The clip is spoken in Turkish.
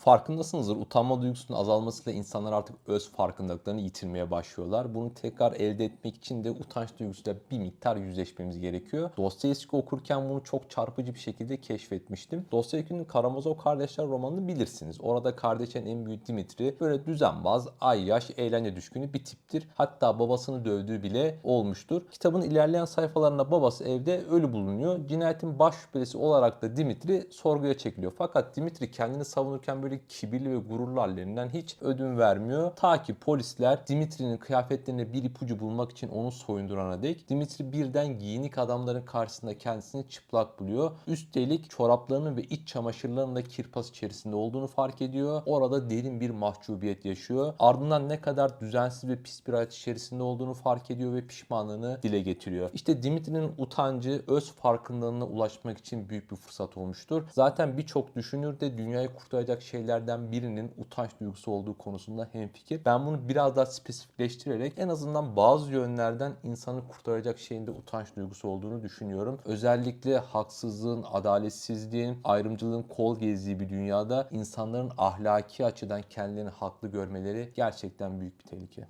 Farkındasınızdır. Utanma duygusunun azalmasıyla insanlar artık öz farkındalıklarını yitirmeye başlıyorlar. Bunu tekrar elde etmek için de utanç duygusuyla bir miktar yüzleşmemiz gerekiyor. Dostoyevski okurken bunu çok çarpıcı bir şekilde keşfetmiştim. Dostoyevski'nin Karamazov kardeşler romanını bilirsiniz. Orada kardeşlerin en büyük Dimitri böyle düzenbaz, ay yaş, eğlence düşkünü bir tiptir. Hatta babasını dövdüğü bile olmuştur. Kitabın ilerleyen sayfalarında babası evde ölü bulunuyor. Cinayetin baş şüphelisi olarak da Dimitri sorguya çekiliyor. Fakat Dimitri kendini savunurken böyle kibirli ve gururlu hallerinden hiç ödün vermiyor. Ta ki polisler Dimitri'nin kıyafetlerine bir ipucu bulmak için onu soyundurana dek Dimitri birden giyinik adamların karşısında kendisini çıplak buluyor. Üstelik çoraplarının ve iç çamaşırlarının da kirpas içerisinde olduğunu fark ediyor. Orada derin bir mahcubiyet yaşıyor. Ardından ne kadar düzensiz ve pis bir hayat içerisinde olduğunu fark ediyor ve pişmanlığını dile getiriyor. İşte Dimitri'nin utancı öz farkındalığına ulaşmak için büyük bir fırsat olmuştur. Zaten birçok düşünür de dünyayı kurtaracak şeylerden birinin utanç duygusu olduğu konusunda hemfikir. Ben bunu biraz daha spesifikleştirerek en azından bazı yönlerden insanı kurtaracak şeyin de utanç duygusu olduğunu düşünüyorum. Özellikle haksızlığın, adaletsizliğin, ayrımcılığın kol gezdiği bir dünyada insanların ahlaki açıdan kendilerini haklı görmeleri gerçekten büyük bir tehlike.